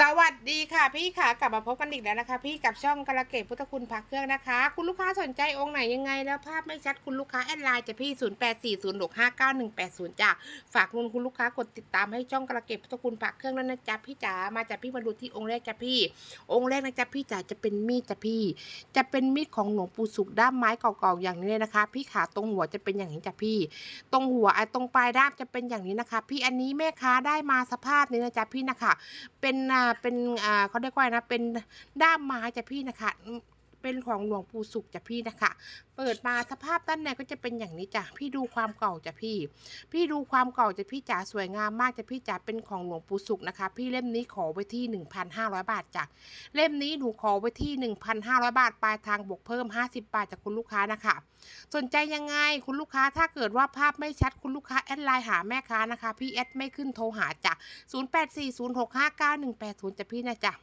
สวัสดีค่ะพี่ค่ะกลับมาพบกันอีกแล้วนะคะ พี่กับช่องกระเกตพุทธคุณพักเครื่องนะคะ คุณลูกค้าสนใจองค์ไหนยังไงแล้วภาพไม่ชัดคุณลูกค้าแอดไลน์จะพี่ 0 8 4 0 6 5 9 1 8 0จ้ะฝากนุนคุณลูกค้ากดติดตามให้ช่องกระเกตพุทธคุณพักเครื่องแล้วนะจ๊ะพี่จ๋ามาจากพี่มาดูที่องค์แรกจ้ะพี่ องค์แรกนะจ๊ะพี่จ๋าจะเป็นมีดจ้ะพี่ จะเป็นมีดของหลวงปู่สุขด้ามไม้เก่าๆอย่างนี้เลยนะคะ พี่ขาตรงหัวจะเป็นอย่างนี้จ้ะพี่ ตรงหัวไอ้ตรงปลายด้ามจะเป็นอย่างนี้นะคะ พี่อันนี้แม่ค้าได้มาสภาพนี้นะจ๊ะพี่นะคะเป็นอ่าเป็นอ่าเขาเรียกว่านะเป็นด้ามไม้จ้ะพี่นะคะ เป็นของหลวงปู่สุขจ้ะพี่นะคะ เปิดมาสภาพด้านในก็จะเป็นอย่างนี้จ้ะพี่ดูความเก่าจ้ะพี่ พี่ดูความเก่าจ้ะพี่จ๋าสวยงามมากจ้ะพี่จ๋าเป็นของหลวงปู่สุขนะคะ พี่เล่มนี้ขอไว้ที่ 1,500 บาทจ้ะเล่มนี้หนูขอไว้ที่ 1,500 บาทปลายทางบวกเพิ่ม 50 บาทจากคุณลูกค้านะคะ สนใจยังไงคุณลูกค้าถ้าเกิดว่าภาพไม่ชัดคุณลูกค้าแอดไลน์หาแม่ค้านะคะ พี่แอดไม่ขึ้นโทรหาจ้ะ0840659180จ้ะพี่นะจ๊ะ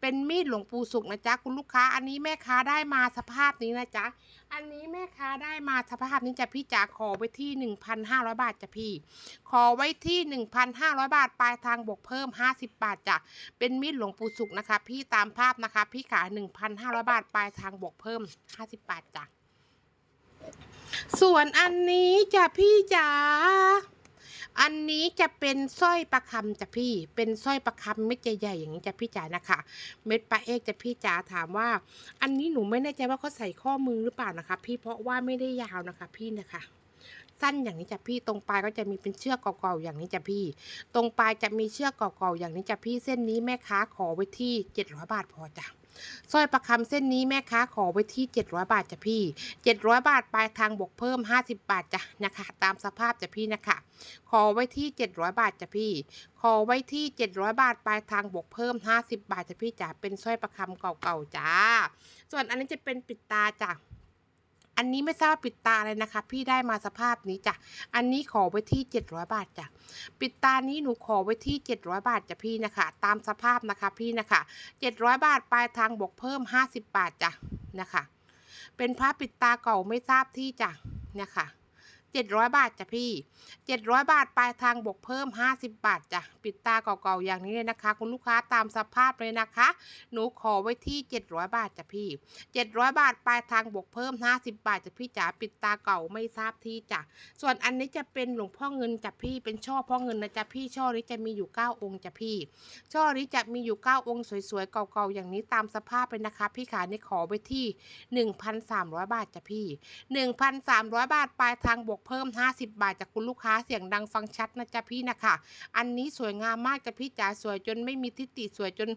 เป็นมีดหลวงปู่สุขนะจ๊ะคุณลูกค้า อันนี้แม่ค้าได้มาสภาพนี้นะจ๊ะ อันนี้แม่ค้าได้มาสภาพนี้จะพี่จ๋าขอไว้ที่ 1,500 บาทจ้ะพี่ ขอไว้ที่ 1,500 บาทปลายทางบวกเพิ่ม 50 บาทจ้ะ เป็นมีดหลวงปู่สุขนะคะ พี่ตามภาพนะคะ พี่ขา1,500 บาทปลายทางบวกเพิ่ม 50 บาทจ้ะ ส่วนอันนี้จ้ะพี่จ๋า อันนี้จะเป็นสร้อยประคำจ้ะพี่ เป็นสร้อยประคำเม็ดใหญ่ๆอย่างนี้จ้ะพี่จ๋านะคะ เม็ดปลาเอกจ้ะพี่จ๋าถามว่า อันนี้หนูไม่แน่ใจว่าเขาใส่ข้อมือหรือเปล่านะคะ พี่เพราะว่าไม่ได้ยาวนะคะ พี่นะคะสั้นอย่างนี้จ้ะพี่ตรงปลายก็จะมีเป็นเชือกเก่าๆอย่างนี้จ้ะพี่ ตรงปลายจะมีเชือกเก่าๆอย่างนี้จ้ะพี่เส้นนี้แม่ค้าขอไว้ที่ 700 บาทพอจ้ะ สร้อยประคำเส้นนี้แม่ค้าขอไว้ที่ 700 บาทจ้ะพี่ 700 บาทปลายทางบวกเพิ่ม 50 บาทจ้ะนะคะ ตามสภาพจ้ะพี่นะคะ ขอไว้ที่ 700 บาทจ้ะพี่ ขอไว้ที่ 700 บาทปลายทางบวกเพิ่ม 50 บาทจ้ะพี่จ๋าเป็นสร้อยประคำเก่าๆจ้า ส่วนอันนี้จะเป็นปิดตาจ้ะ อันนี้ไม่ทราบว่าปิดตาเลยนะคะ พี่ได้มาสภาพนี้จ้ะ อันนี้ขอไว้ที่ 700 บาทจ้ะ ปิดตานี้หนูขอไว้ที่ 700 บาทจ้ะพี่นะคะ ตามสภาพนะคะพี่นะคะ 700 บาทปลายทางบวกเพิ่ม 50 บาทจ้ะนะคะ เป็นผ้าปิดตาเก่าไม่ทราบที่จ้ะนะคะ 700 บาทจ้ะพี่ 700 บาทปลายทางบวกเพิ่ม 50 บาทจ้ะปิดตาเก่าๆอย่างนี้เลยนะคะ คุณลูกค้าตามสภาพเลยนะคะ หนูขอไว้ที่ 700 บาทจ้ะพี่ 700 บาทปลายทางบวกเพิ่ม 50 บาทจ้ะพี่จ๋าปิดตาเก่าไม่ทราบที่จ้ะส่วนอันนี้จะเป็นหลวงพ่อเงินจ้ะพี่เป็นช่อพ่อเงินนะจ๊ะพี่ช่อนี้จะมีอยู่ 9 องค์จ้ะพี่ ช่อนี้จะมีอยู่ 9 องค์สวยๆเก่าๆอย่างนี้ตามสภาพเลยนะคะ พี่ขานี่ขอไว้ที่ 1,300 บาทจ้ะพี่ 1,300 บาทปลายทางบวกเพิ่ม 50 บาทจากคุณลูกค้าเสียงดังฟังชัดนะจ๊ะพี่นะคะอันนี้สวยงามมากจ้ะพี่จ๋าสวยจนไม่มีทิฏฐิสวยจน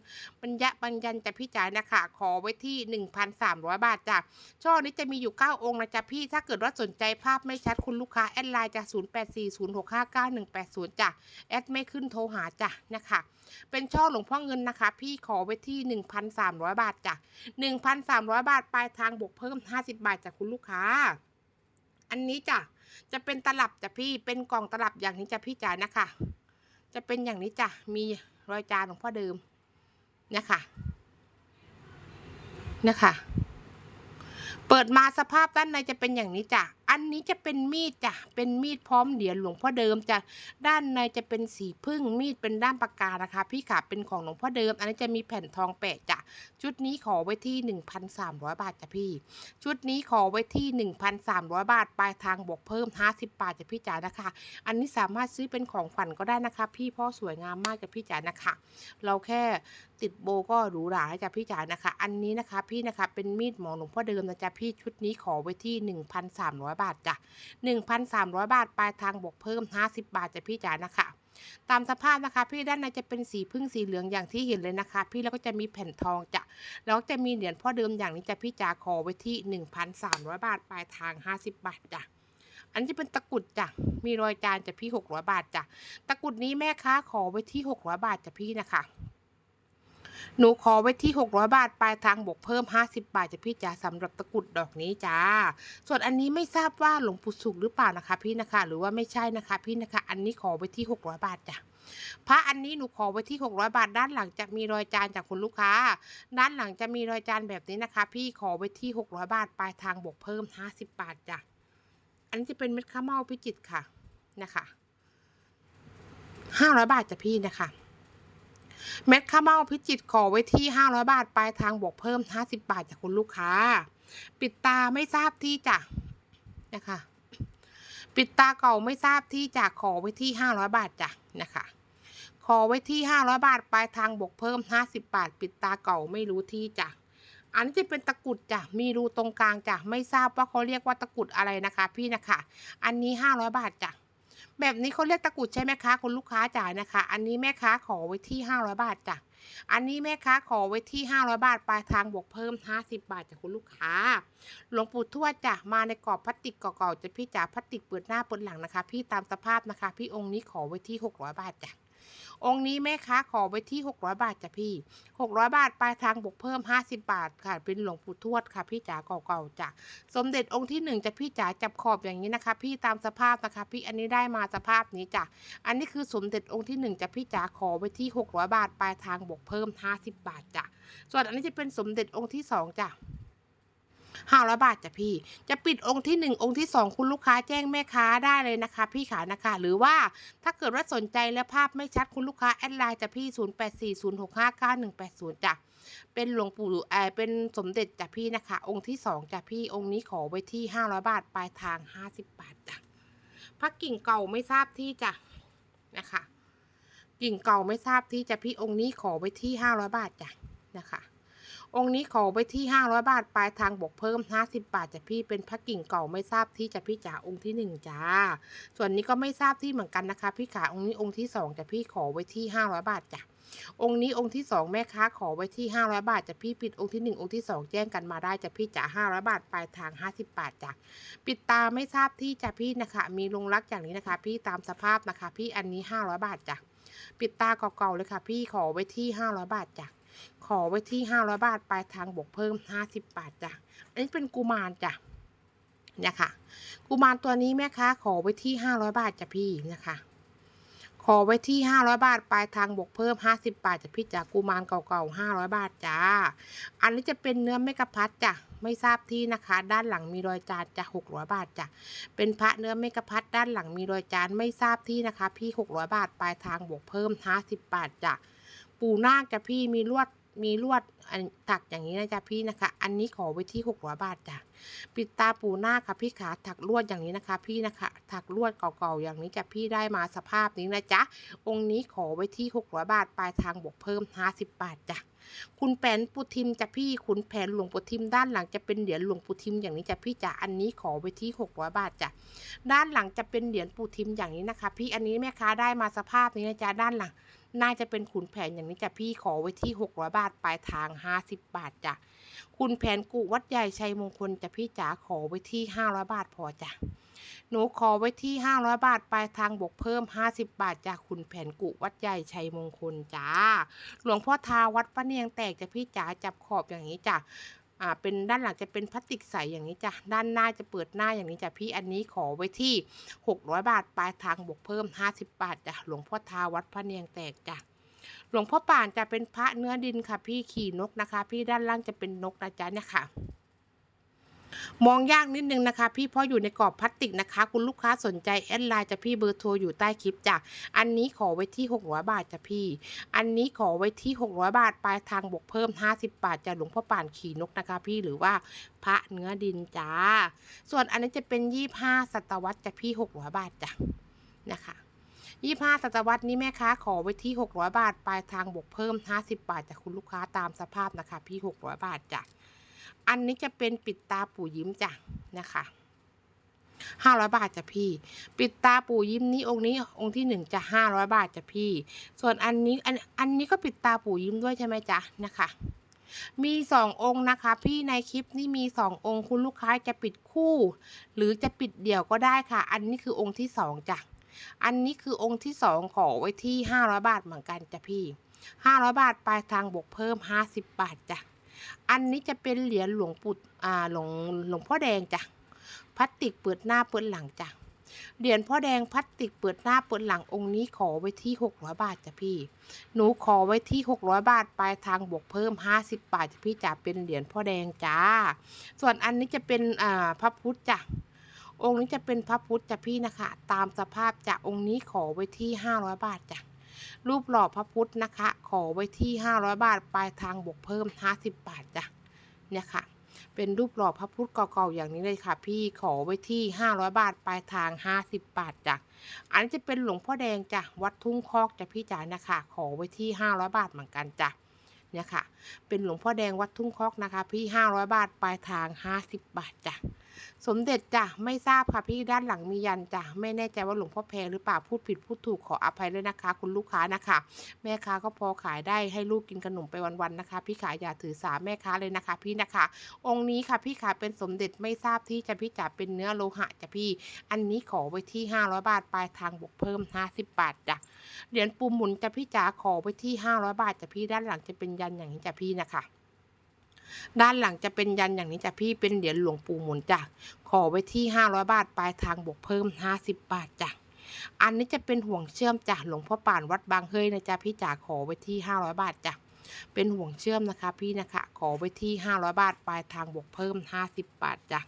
บรรยะบรรยันจ้ะพี่จ๋านะคะ ขอไว้ที่ 1,300 บาทจ้ะช่อนี้จะมีอยู่ 9 องค์นะจ๊ะพี่ถ้าเกิดว่าสนใจภาพไม่ชัดคุณลูกค้าแอดไลน์จาก0840659180จ้ะแอดไม่ขึ้นโทรหาจ้ะนะคะ เป็นช่อหลวงพ่อเงินนะคะ พี่ขอไว้ที่ 1,300 บาทจ้ะ1,300 บาทปลายทางบวกเพิ่ม 50 บาทจากคุณลูกค้า อันนี้จ้ะ จะเป็นตลับจ้ะพี่เป็นกล่องตลับอย่างนี้จ้ะพี่จ๋านะคะ จะเป็นอย่างนี้จ้ะมีรอยจานหลวงพ่อเดิมนะคะนะคะ เปิดมาสภาพด้านในจะเป็นอย่างนี้จ้ะ อันนี้จะเป็นมีดจ้ะ เป็นมีดพร้อมเหรียญหลวงพ่อเดิมจ้ะ ด้านในจะเป็นสีพึ่ง มีดเป็นด้ามปากกานะคะ พี่ขาเป็นของหลวงพ่อเดิม อันนี้จะมีแผ่นทองแปะจ้ะ ชุดนี้ขอไว้ที่ 1,300 บาทจ้ะพี่ ชุดนี้ขอไว้ที่ 1,300 บาท ปลายทางบวกเพิ่ม 50 บาทจ้ะพี่จ๋านะคะ อันนี้สามารถซื้อเป็นของขวัญก็ได้นะคะ พี่พ่อสวยงามมากจ้ะพี่จ๋านะคะ เราแค่ติดโบก็หรูหราแล้จ้ะพี่จ๋านะคะ อันนี้นะคะพี่นะคะเป็นมีดหมอหลวงพ่อเดิมนะจ๊ะพี่ชุดนี้ขอไว้ที่ 1,300บาทจ้ะ1,300 บาท ปลายทางบวกเพิ่ม 50 บาทจ้ะพี่จ๋านะคะ ตามสภาพนะคะพี่ด้านในจะเป็นสีพึ่งสีเหลืองอย่างที่เห็นเลยนะคะ พี่แล้วก็จะมีแผ่นทองจ้ะแล้วจะมีเหรียญพ่อเดิมอย่างนี้จ้ะพี่จ๋าขอไว้ที่ 1,300 บาท ปลายทาง 50 บาทจ้ะอันจะเป็นตะกรุดจ้ะ มีรอยจานจะพี่600บาทจ้ะ ตะกรุดนี้แม่ค้าขอไว้ที่600บาทจ้ะพี่นะคะ หนูขอไว้ที่ 600 บาท ปลายทางบวกเพิ่ม 50 บาทจะพี่จ๋าสำหรับตะกรุดดอกนี้จ้า ส่วนอันนี้ไม่ทราบว่าหลวงปู่สุขหรือเปล่านะคะ พี่นะคะ หรือว่าไม่ใช่นะคะ พี่นะคะ อันนี้ขอไว้ที่ 600 บาทจ้ะพระอันนี้หนูขอไว้ที่ 600 บาท ด้านหลังจะมีรอยจานจากคุณลูกค้า ด้านหลังจะมีรอยจานแบบนี้นะคะ พี่ขอไว้ที่ 600 บาท ปลายทางบวกเพิ่ม 50 บาทจ้ะ อันนี้จะเป็นเม็ดข้าวเม่าพิจิตรค่ะนะคะ 500 บาทจ้ะพี่นะคะ เม็ดข้าวเม่าพิจิตขอไว้ที่ 500 บาท ปลายทางบวกเพิ่ม 50 บาทจากคุณลูกค้า ปิดตาไม่ทราบที่จะนะคะ ปิดตาเก่าไม่ทราบที่จะขอไว้ที่ 500 บาทจ้ะนะคะ ขอไว้ที่ 500 บาท ปลายทางบวกเพิ่ม 50 บาท ปิดตาเก่าไม่รู้ที่จ้ะอันนี้จะเป็นตะกุดจ้ะ มีรูตรงกลางจ้ะ ไม่ทราบว่าเขาเรียกว่าตะกุดอะไรนะคะ พี่นะคะ อันนี้ 500 บาทจ้ะ แบบนี้เขาเรียกตะกุดใช่ไหมคะคุณลูกค้าจ่ายนะคะ อันนี้แม่ค้าขอไว้ที่ 500 บาทจ้ะอันนี้แม่ค้าขอไว้ที่ 500 บาทปลายทางบวกเพิ่ม 50 บาทจากคุณลูกค้า หลวงปู่ทวดจ้ะมาในกรอบพลาสติกเก่าๆจะพี่จ๋าพลาสติกเปิดหน้าเปิดหลังนะคะ พี่ตามสภาพนะคะ พี่องค์นี้ขอไว้ที่ 600 บาทจ้ะ องค์นี้แม่ค้าขอไว้ที่ 600 บาทจ้ะพี่ 600 บาทปลายทางบวกเพิ่ม 50 บาทค่ะ เป็นหลวงปู่ทวดค่ะพี่จ๋าเก่าๆจ้ะ สมเด็จองค์ที่หนึ่งจะพี่จ๋าจับขอบอย่างนี้นะคะ พี่ตามสภาพนะคะ พี่อันนี้ได้มาสภาพนี้จ้ะ อันนี้คือสมเด็จองค์ที่หนึ่งจะพี่จ๋าขอไว้ที่ 600 บาทปลายทางบวกเพิ่ม 50 บาทจ้ะ ส่วนอันนี้จะเป็นสมเด็จองค์ที่สองจ้ะ ห้าร้อยบาทจ้ะพี่ จะปิดองค์ที่หนึ่งองค์ที่สองคุณลูกค้าแจ้งแม่ค้าได้เลยนะคะ พี่ขานะคะ หรือว่าถ้าเกิดว่าสนใจและภาพไม่ชัดคุณลูกค้าแอดไลน์จ้ะพี่0840659180จ้ะเป็นหลวงปู่เออเป็นสมเด็จจ้ะพี่นะคะ องค์ที่สองจ้ะพี่องค์นี้ขอไว้ที่ห้าร้อยบาทปลายทางห้าสิบบาทจ้ะพระกิ่งเก่าไม่ทราบที่จ้ะนะคะกิ่งเก่าไม่ทราบที่จะพี่องค์นี้ขอไว้ที่ห้าร้อยบาทจ้ะนะคะ องค์นี้ขอไว้ที่ห้าร้อยบาท ปลายทางบวกเพิ่มห้าสิบบาทจะพี่เป็นพระกิ่งเก่าไม่ทราบที่จะพี่จ๋าองค์ที่หนึ่งจ้า ส่วนนี้ก็ไม่ทราบที่เหมือนกันนะคะ พี่ขาองค์นี้องค์ที่สองจะพี่ขอไว้ที่ห้าร้อยบาทจ้ะองค์นี้องค์ที่สองแม่ค้าขอไว้ที่ห้าร้อยบาทจะพี่ปิดองค์ที่หนึ่งองค์ที่สองแจ้งกันมาได้จะพี่จ๋าห้าร้อยบาทปลายทางห้าสิบบาทจ้ะปิดตาไม่ทราบที่จะพี่นะคะ มีลงรักอย่างนี้นะคะ พี่ตามสภาพนะคะ พี่อันนี้ห้าร้อยบาทจ้ะปิดตาเก่าๆเลยค่ะ พี่ขอไว้ที่ห้าร้อยบาทจ้ะ ขอไว้ที่ห้าร้อยบาทปลายทางบวกเพิ่มห้าสิบบาทจ้ะ อันนี้เป็นกุมารจ้ะเนี่ยค่ะ กุมารตัวนี้แม่ค้าขอไว้ที่ห้าร้อยบาทจ้ะพี่นะคะขอไว้ที่500บาทปลายทางบวกเพิ่ม50บาทจากพี่จากกุมารเก่าๆ500บาทจ้า อันนี้จะเป็นเนื้อเมกะพัดจ้ะไม่ทราบที่นะคะ ด้านหลังมีรอยจานจ้ะ600บาทจ้ะเป็นพระเนื้อเมกะพัดด้านหลังมีรอยจานไม่ทราบที่นะคะ พี่600บาทปลายทางบวกเพิ่ม50บาทจ้ะ ปูนาคจ้ะพี่มีลวดมีลวดอันถักอย่างนี้นะจ๊ะพี่นะคะ อันนี้ขอไว้ที่600บาทจ้ะปิดตาปูหน้าค่ะพี่ขาถักลวดอย่างนี้นะคะ พี่นะคะ ถักลวดเก่าๆอย่างนี้จะพี่ได้มาสภาพนี้นะจ๊ะองค์นี้ขอไว้ที่600บาทปลายทางบวกเพิ่ม50บาทจ้ะคุณแผนปุทิมจะพี่ขุนแผนหลวงปูทิมด้านหลังจะเป็นเหรียญหลวงปูทิมอย่างนี้จะพี่จ๋าอันนี้ขอไว้ที่600บาทจ้ะด้านหลังจะเป็นเหรียญปูทิมอย่างนี้นะคะ พี่อันนี้แม่ค้าได้มาสภาพนี้นะจ๊ะด้านหลัง น่าจะเป็นขุนแผนอย่างนี้จ้ะพี่ขอไว้ที่ 600 บาทปลายทาง 50 บาทจ้ะคุณแผนกุวัดใหญ่ชัยมงคลจะพี่จ๋าขอไว้ที่ 500 บาทพอจ้ะหนูขอไว้ที่ 500 บาทปลายทางบวกเพิ่ม 50 บาทจากคุณแผนกุวัดใหญ่ชัยมงคลจ้า หลวงพ่อทาวัดพระเนียงแตกจะพี่จ๋าจับขอบอย่างนี้จ้ะ อ่าเป็นด้านหลังจะเป็นพลาสติกใสอย่างนี้จ้ะด้านหน้าจะเปิดหน้าอย่างนี้จ้ะพี่อันนี้ขอไว้ที่ 600 บาทปลายทางบวกเพิ่ม 50 บาทจ้ะหลวงพ่อทาวัดพระเนียงแตกจ้ะหลวงพ่อป่านจะเป็นพระเนื้อดินค่ะพี่ขี่นกนะคะ พี่ด้านล่างจะเป็นนกนะจ๊ะเนี่ยค่ะ มองยากนิดนึงนะคะ พี่เพราะอยู่ในกรอบพลาสติกนะคะ คุณลูกค้าสนใจแอดไลน์จะพี่เบอร์โทรอยู่ใต้คลิปจ้ะอันนี้ขอไว้ที่ 600 บาทจ้ะพี่ อันนี้ขอไว้ที่ 600 บาทปลายทางบวกเพิ่ม 50 บาทจากหลวงพ่อป่านขี่นกนะคะ พี่หรือว่าพระเนื้อดินจ้า ส่วนอันนี้จะเป็น 25 ศตวรรษจ้ะพี่ 600 บาทจ้ะนะคะ25ศตวรรษนี้แม่ค้าขอไว้ที่ 600 บาท ปลายทางบวกเพิ่ม 50 บาทจากคุณลูกค้าตามสภาพนะคะ พี่ 600 บาทจ้ะ อันนี้จะเป็นปิดตาปู่ยิ้มจ้ะนะคะห้าร้อยบาทจ้ะพี่ ปิดตาปู่ยิ้มนี้องค์นี้องค์ที่หนึ่งจะห้าร้อยบาทจ้ะพี่ ส่วนอันนี้อันอันนี้ก็ปิดตาปู่ยิ้มด้วยใช่ไหมจ๊ะนะคะ มีสององค์นะคะ พี่ในคลิปนี้มีสององค์คุณลูกค้าจะปิดคู่ หรือจะปิดเดี่ยวก็ได้ค่ะ อันนี้คือองค์ที่สองจ้ะอันนี้คือองค์ที่สองขอไว้ที่ห้าร้อยบาทเหมือนกันจ้ะพี่ห้าร้อยบาทปลายทางบวกเพิ่มห้าสิบบาทจ้ะ อันนี้จะเป็นเหรียญหลวงปู่อ่าหลวงหลวงพ่อแดงจ้ะพลาสติกเปิดหน้าเปิดหลังจ้ะเหรียญพ่อแดงพลาสติกเปิดหน้าเปิดหลังองค์นี้ขอไว้ที่หกร้อยบาทจ้ะพี่ หนูขอไว้ที่หกร้อยบาทปลายทางบวกเพิ่มห้าสิบบาทจ้ะพี่จะเป็นเหรียญพ่อแดงจ้า ส่วนอันนี้จะเป็นอ่าพระพุทธจ้ะองค์นี้จะเป็นพระพุทธจ้ะพี่นะคะ ตามสภาพจ้ะองค์นี้ขอไว้ที่ห้าร้อยบาทจ้ะ รูปหล่อพระพุทธนะคะ ขอไว้ที่ 500 บาท ปลายทางบวกเพิ่ม 50 บาทจ้ะเนี่ยค่ะ เป็นรูปหล่อพระพุทธเก่าๆอย่างนี้เลยค่ะ พี่ขอไว้ที่ 500 บาท ปลายทาง 50 บาทจ้ะอันนี้จะเป็นหลวงพ่อแดงจ้ะวัดทุ่งคอกจ้ะพี่จ๋านะคะ ขอไว้ที่ 500 บาทเหมือนกันจ้ะเนี่ยค่ะ เป็นหลวงพ่อแดงวัดทุ่งคอกนะคะ พี่ 500 บาท ปลายทาง 50 บาทจ้ะ สมเด็จจ้ะไม่ทราบค่ะพี่ด้านหลังมียันจ้ะไม่แน่ใจว่าหลวงพ่อแพงหรือเปล่าพูดผิดพูดถูกขออภัยด้วยนะคะ คุณลูกค้านะคะ แม่ค้าก็พอขายได้ให้ลูกกินขนมไปวันๆนะคะ พี่ขายอย่าถือสาแม่ค้าเลยนะคะ พี่นะคะ องค์นี้ค่ะพี่ขายเป็นสมเด็จไม่ทราบที่จะพี่จ๋าเป็นเนื้อโลหะจ้ะพี่ อันนี้ขอไว้ที่ 500 บาทปลายทางบวกเพิ่ม 50 บาทจ้ะเหรียญปูหมุนจ้ะพี่จ๋าขอไว้ที่ 500 บาทจ้ะพี่ด้านหลังจะเป็นยันอย่างนี้จ้ะพี่นะคะ ด้านหลังจะเป็นยันอย่างนี้จ้ะพี่เป็นเหรียญหลวงปู่หมุนจ้ะขอไว้ที่ 500 บาทปลายทางบวกเพิ่ม 50 บาทจ้ะอันนี้จะเป็นห่วงเชื่อมจ้ะหลวงพ่อป่านวัดบางเฮยนะจ๊ะพี่จ๋าขอไว้ที่ 500 บาทจ้ะเป็นห่วงเชื่อมนะคะ พี่นะคะขอไว้ที่ 500 บาทปลายทางบวกเพิ่ม 50 บาทจ้ะ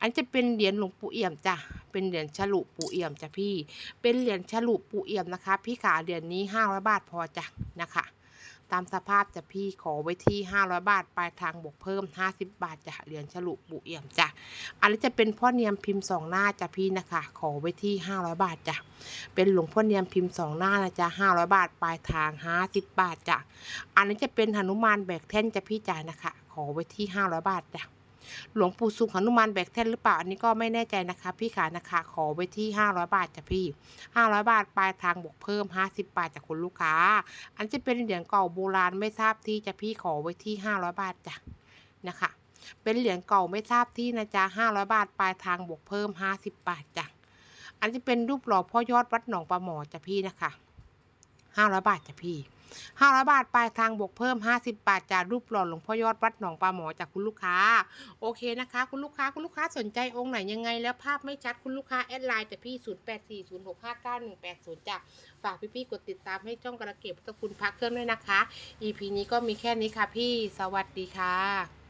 อันจะเป็นเหรียญหลวงปู่เอี่ยมจ้ะ เป็นเหรียญฉลุปู่เอี่ยมจ้ะพี่ เป็นเหรียญฉลุปู่เอี่ยมนะคะ พี่ขาเหรียญนี้500บาทพอจ้ะนะคะ ตามสภาพจะพี่ขอไว้ที่ 500 บาท ปลายทางบวกเพิ่ม 50 บาทจะเหรียญฉลุบุเอี่ยมจ้ะอันนี้จะเป็นพ่อเนียมพิมพ์สองหน้าจ้ะพี่นะคะ ขอไว้ที่ 500 บาทจ้ะเป็นหลวงพ่อเนียมพิมพ์สองหน้านะจ้ะ500 บาท ปลายทาง 50 บาทจ้ะอันนี้จะเป็นหนุมานแบกแท่นจ้ะพี่จ่ายนะคะ ขอไว้ที่ 500 บาทจ้ะ หลวงปู่สุขหนุมานแบกแท่นหรือเปล่า อันนี้ก็ไม่แน่ใจนะคะ พี่ขานะคะ ขอไว้ที่ 500 บาทจ้ะพี่ 500 บาทปลายทางบวกเพิ่ม 50 บาทจากคุณลูกค้า อันจะเป็นเหรียญเก่าโบราณไม่ทราบที่จะพี่ขอไว้ที่ 500 บาทจ้ะนะคะ เป็นเหรียญเก่าไม่ทราบที่นะจ๊ะ500 บาทปลายทางบวกเพิ่ม 50 บาทจ้ะอันจะเป็นรูปหล่อพ่อยอดวัดหนองปลาหมอจ้ะพี่นะคะ 500 บาทจ้ะพี่ 500 บาทปลายทางบวกเพิ่ม 50 บาทจากรูปหล่อหลวงพ่อยอดวัดหนองปลาหมอจากคุณลูกค้า โอเคนะคะ คุณลูกค้าคุณลูกค้าสนใจองค์ไหนยังไง แล้วภาพไม่ชัดคุณลูกค้าแอดไลน์จ้ะพี่ 0840659180จ้ะฝากพี่ๆกดติดตามให้ช่องกระเก็บพุทธคุณพระเครื่องด้วยนะคะ EP นี้ก็มีแค่นี้ค่ะพี่สวัสดีค่ะ